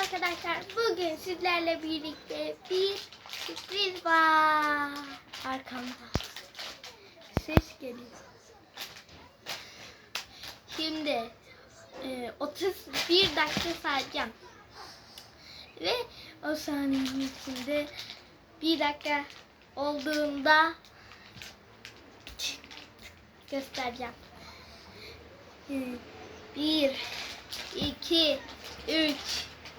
arkadaşlar. Bugün sizlerle birlikte bir sürpriz var. Arkamda. Ses geliyor. Şimdi e, 31 dakika sayacağım. Ve o saniyenin içinde bir dakika olduğunda göstereceğim. E, Bir, iki,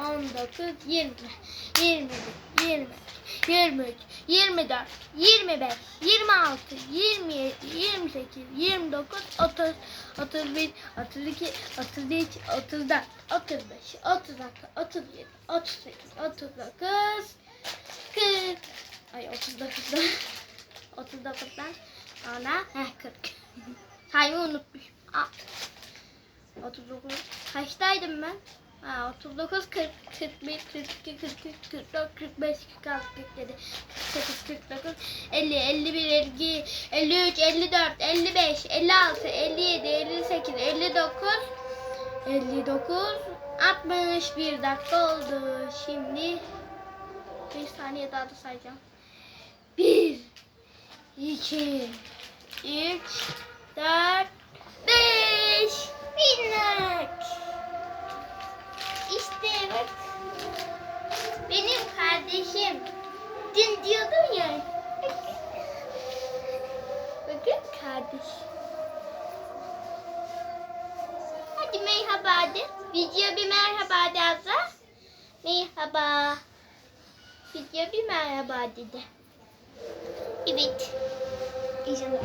dört, on beş, on altı, on yedi, on sekiz, on dokuz, yirmi, yirmi bir, yirmi, yirmi üç, yirmi dört, yirmi beş, yirmi altı, yirmi yedi, yirmi sekiz, yirmi dokuz, otuz, otuz bir, otuz iki, otuz üç, otuz dört, otuz beş, otuz altı, otuz yedi, otuz sekiz, otuz dokuz, kırk. Ay otuz dokuzdan, otuz dokuzdan sonra heh kırk. Saymayı unutmuşum. Aa. 39 kaçtaydım ben? Ha 39 40 41 42 43 44 45 46 47 48 49 50 51 52 53 54 55 56 57 58 59 59 61 dakika oldu. Şimdi 5 saniye daha da sayacağım. 1 2 3 4 5 Minnak. İşte bak. Benim kardeşim. Dün diyordum ya. Bakın kardeş. Hadi merhaba de. Video bir merhaba de Azra. Merhaba. Video bir merhaba dedi. Evet. İzin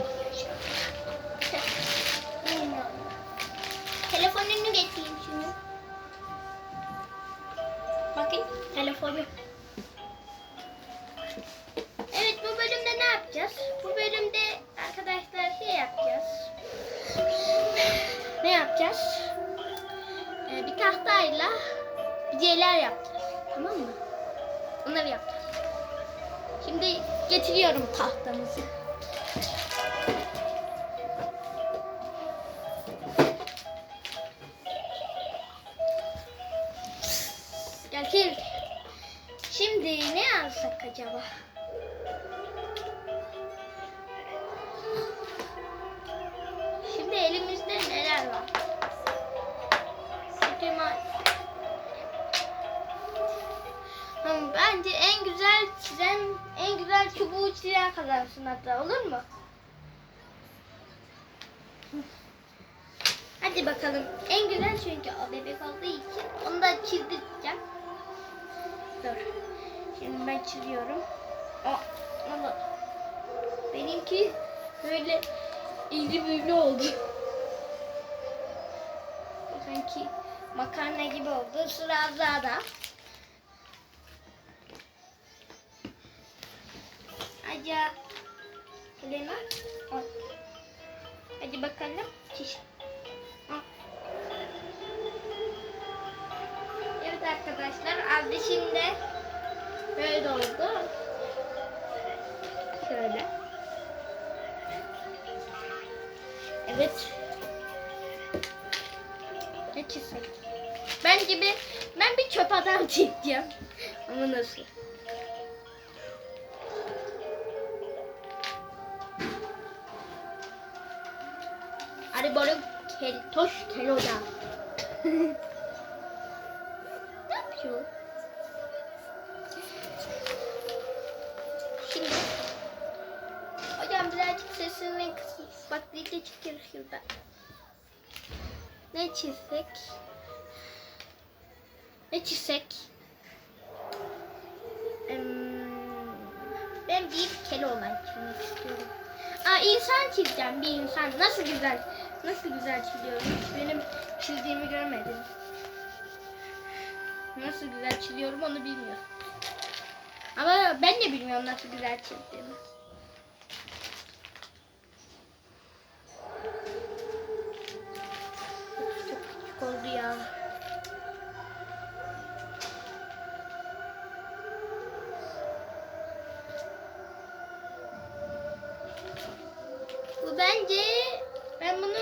Telefonunu getireyim şunu. Bakın telefonu. Evet bu bölümde ne yapacağız? Bu bölümde arkadaşlar şey yapacağız. Ne yapacağız? Ee, bir tahtayla bir şeyler yapacağız. Tamam mı? Onları yapacağız. Şimdi getiriyorum tahtamızı. Bence en güzel çizen, en güzel çubuğu çizen kazansın hatta olur mu? Hadi bakalım. En güzel çünkü o bebek olduğu için onu da çizdireceğim. Dur. Şimdi ben çiziyorum. O, ama benimki böyle iri büyülü oldu. Sanki makarna gibi oldu. Sıra Azra'da. Aca. Helena. Hadi bakalım. Çiş. Evet arkadaşlar kardeşim de böyle oldu. Şöyle. Evet. Ne çizsek? Ben gibi ben bir çöp adam çekeceğim. Ama nasıl? Haribo'nun kel, toş keloda. ne yapıyor? Şimdi hocam birazcık sesini kısın. Bak video çıkıyor şurada. Ne çizsek? Ne çizsek? Ben bir kelo olan çizmek istiyorum. Aa insan çizeceğim bir insan. Nasıl güzel. Nasıl güzel çiziyorum? Benim çizdiğimi görmedin. Nasıl güzel çiziyorum onu bilmiyorum. Ama ben de bilmiyorum nasıl güzel çizdiğimi. Çok küçük oldu ya. Bu bence ben bunu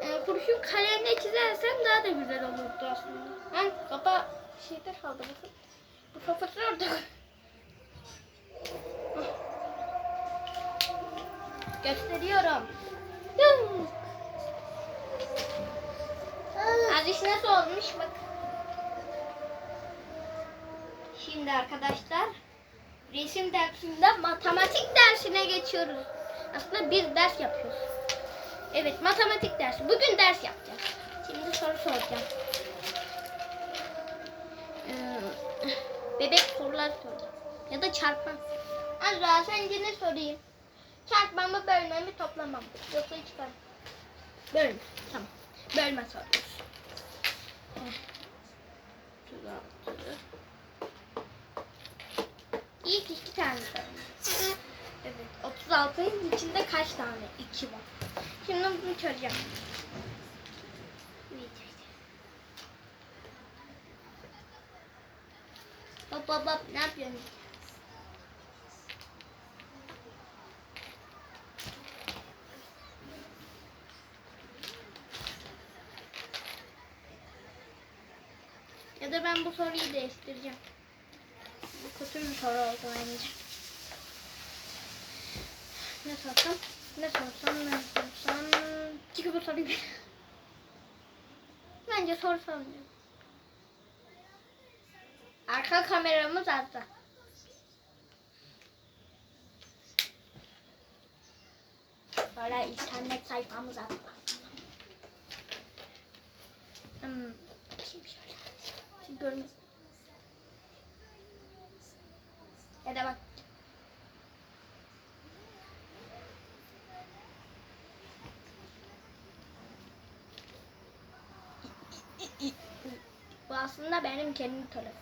e, kurşun kalemle çizersem daha da güzel olurdu aslında. Ha, kapa şeyde kaldı bakın. Bu kafası orada. Gösteriyorum. Aziz nasıl olmuş bak. Şimdi arkadaşlar resim dersinde matematik dersine geçiyoruz. Aslında bir ders yapıyoruz. Evet matematik dersi. Bugün ders yapacağız. Şimdi soru soracağım. Ee, bebek sorular soracağım. Ya da çarpma. Azra sence ne sorayım? Çarpma mı bölme mi toplama mı? Yoksa çıkar. Bölme. Tamam. Bölme soruyoruz. İlk iki tane sorayım. Evet. 36'nın içinde kaç tane? 2 var. Şimdi bunu çözeceğim. Hop hop hop ne yapıyorsun? Ya da ben bu soruyu değiştireceğim. Bu kötü bir soru oldu bence. Ne sorsam? Ne sorsam? Ne sorsam? Çünkü bu soruyu Bence soru sormayacağım. Arka kameramız azda. Böyle internet sayfamız azda. Hmm. Şimdi şöyle. Ya da bak. Bu aslında benim kendi telefonum.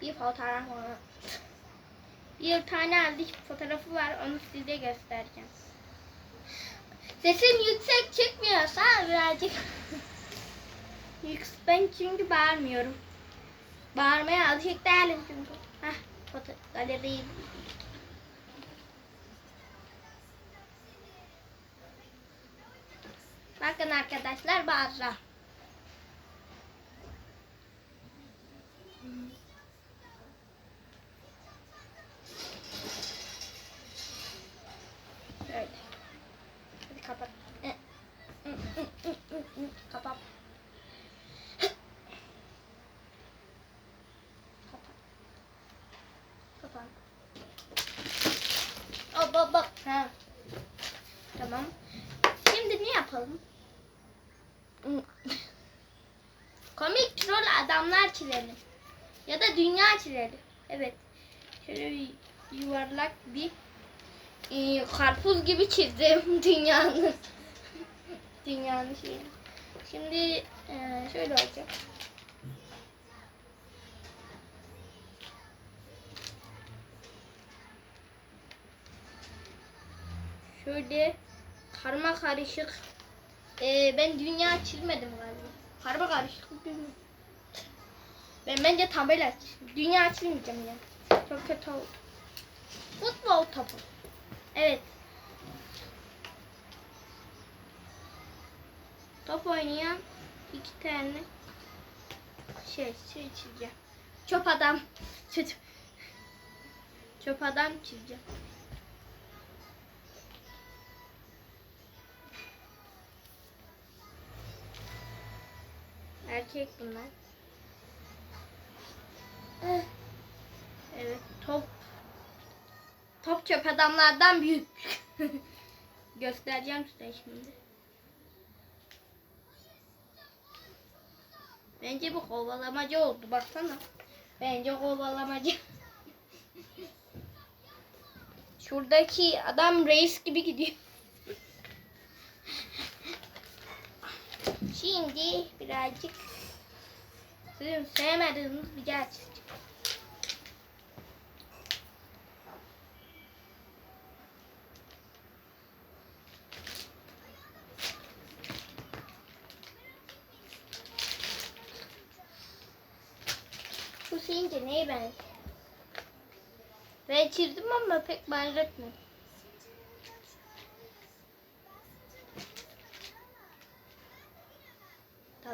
Bir fotoğraf var. Bir tane aldık fotoğrafı var onu size göstereceğim. Sesim yüksek çıkmıyorsa birazcık Yüks- ben çünkü bağırmıyorum. Bağırmaya alışık değilim çünkü. Heh, foto. Bakın arkadaşlar bazı. Şöyle. Hadi kapat. Kapat. Kapat. Kapat. Hop hop hop. Ha. Tamam. Şimdi ne yapalım? Komik troll adamlar çizelim. Ya da dünya çizelim. Evet. Şöyle bir yuvarlak bir e, karpuz gibi çizdim dünyanın. dünyanın şeyini. Şimdi e, şöyle olacak. Şöyle karma karışık. E, ben dünya çizmedim galiba. Karma karışık. Ben bence tabela. Dünya çizmeyeceğim ya. Çok kötü oldu. Futbol topu. Evet. Top oynayan iki tane şey şey çizeceğim. Çöp adam. Çöp, çöp adam çizeceğim. Erkek bunlar. Evet top Top çöp adamlardan büyük. Göstereceğim size şimdi. Bence bu kovalamacı oldu baksana. Bence kovalamacı. Şuradaki adam reis gibi gidiyor. Şimdi birazcık sizin sevmediğiniz bir yer. Bu sence neye benziyor? Ben çizdim ama pek benzetmedim.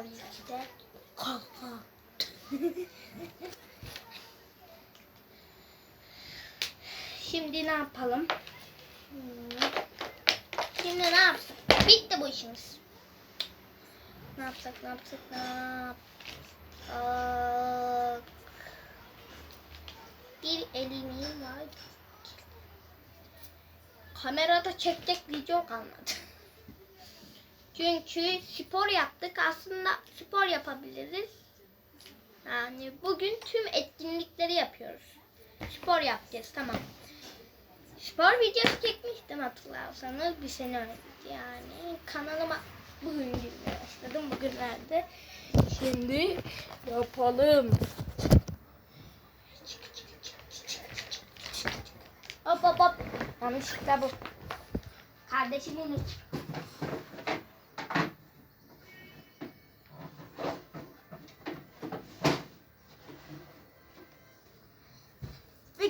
Tabii ki de. Kaka. Şimdi ne yapalım? Hmm. Şimdi ne yapsak? Bitti bu işimiz. Ne yapsak, ne yapsak, ne yapsak? Bir elini var. Kamerada çekecek video kalmadı. Çünkü spor yaptık. Aslında spor yapabiliriz. Yani bugün tüm etkinlikleri yapıyoruz. Spor yapacağız tamam. Spor videosu çekmiştim hatırlarsanız bir sene önce. Yani kanalıma bugün girmeye başladım bugünlerde. Şimdi yapalım. Hop hop hop. Yanlışlıkla bu. Kardeşim unut.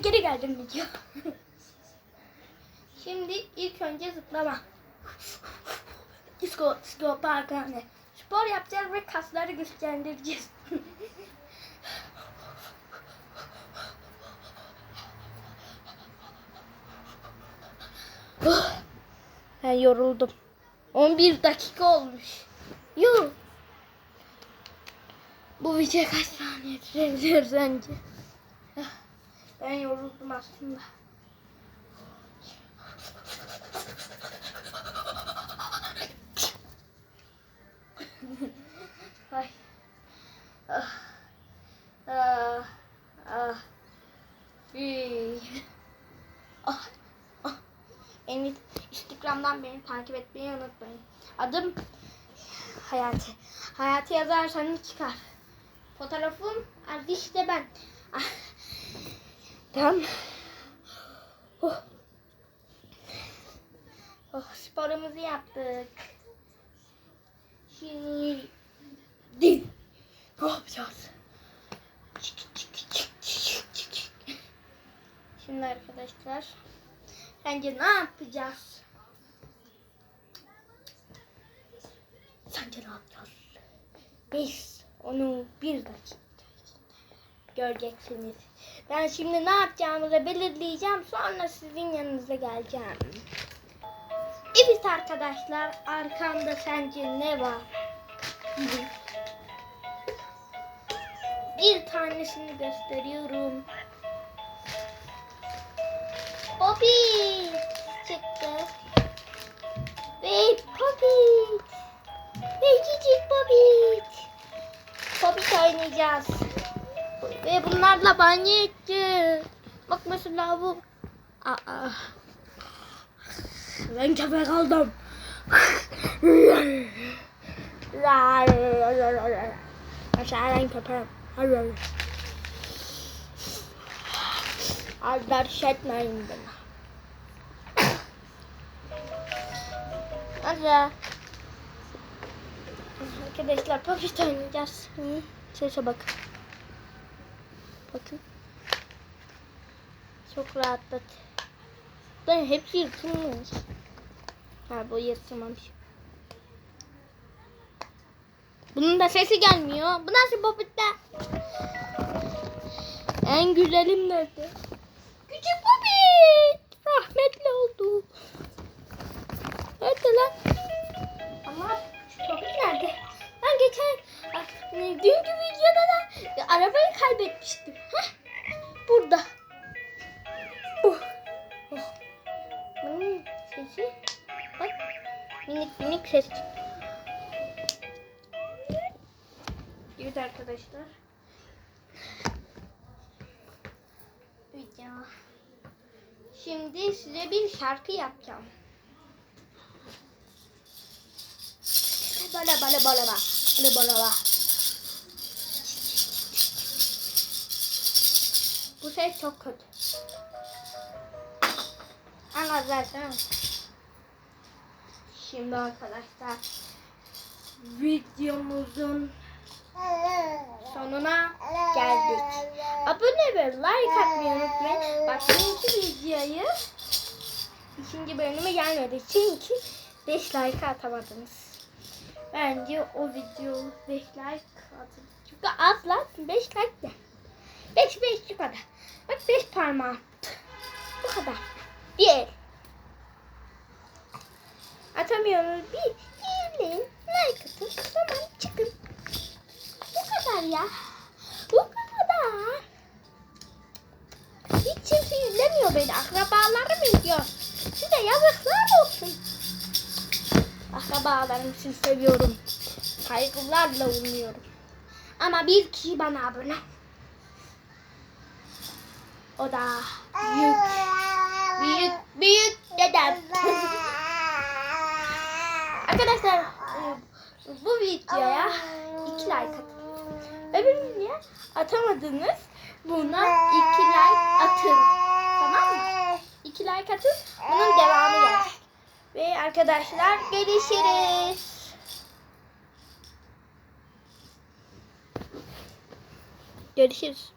Geri geldim video. Şimdi ilk önce zıplama. Disco, disco park hani. Spor yapacağız ve kasları güçlendireceğiz. ben yoruldum. 11 dakika olmuş. Yuh. Bu video kaç saniye sürebilir sence? Ah, Ben yoruldum aslında. Ay. Ah. Ah. Ah. Ah. Ah. En Instagram'dan beni takip etmeyi unutmayın. Adım Hayati. Hayati yazarsanız çıkar. Fotoğrafım adı işte ben. Tamam. Oh. Oh, sporumuzu yaptık. Şimdi ne yapacağız? Şimdi arkadaşlar sence ne yapacağız? Sence ne yapacağız? Biz onu bir dakika göreceksiniz. Ben şimdi ne yapacağımızı belirleyeceğim. Sonra sizin yanınıza geleceğim. Evet arkadaşlar arkamda sence ne var? Bir tanesini gösteriyorum. Bobby çıktı. Ve Bobby. Ve cicik Bobby. Bobby oynayacağız. Ve bunlarla banyo edeceğiz. Bak mesela bu. Aa. Ben köpek aldım. Aşağıdan köpeğim. Aldırış etmeyin bana. Hadi. Arkadaşlar paket oynayacağız. Sese bakın. Bakın. Çok rahatlat. Ben hepsi yırtılmış. Ha bu yırtılmamış. Bunun da sesi gelmiyor. Bu nasıl popütte? En güzelim nerede? Küçük popit. Rahmetli oldu. Nerede lan? Ama popit nerede? Ben geçen ah, dünkü videoda da arabayı kaybetmiştim. Burada. Uh. Oh. Hmm, sesi. Bak. Minik minik ses. Evet arkadaşlar. Video. Şimdi size bir şarkı yapacağım. Bala bala bala bala. Bala bala ses çok kötü. Ama zaten. Şimdi arkadaşlar videomuzun sonuna geldik. Abone ve like atmayı unutmayın. Bak şimdiki videoyu ikinci bölümü gelmedi. Çünkü 5 like atamadınız. Bence o video 5 like atın. Çünkü az like 5 like de. 5 5 şu kadar. 5 parmağım. Bu kadar. Diğer. Atamıyoruz. Bir izleyin. Like atın. Tamam çıkın. Bu kadar ya. Bu kadar. Hiç kimse izlemiyor beni. Akrabalarım izliyor. Size yazıklar olsun. Akrabalarım için seviyorum. Saygılarla umuyorum. Ama bir kişi bana abone. O da büyük, büyük, büyük dedem. Arkadaşlar e, bu videoya iki like atın. Öbürüne atamadınız. Buna iki like atın. Tamam mı? İki like atın. Bunun devamı gelecek. Ve arkadaşlar görüşürüz. Görüşürüz.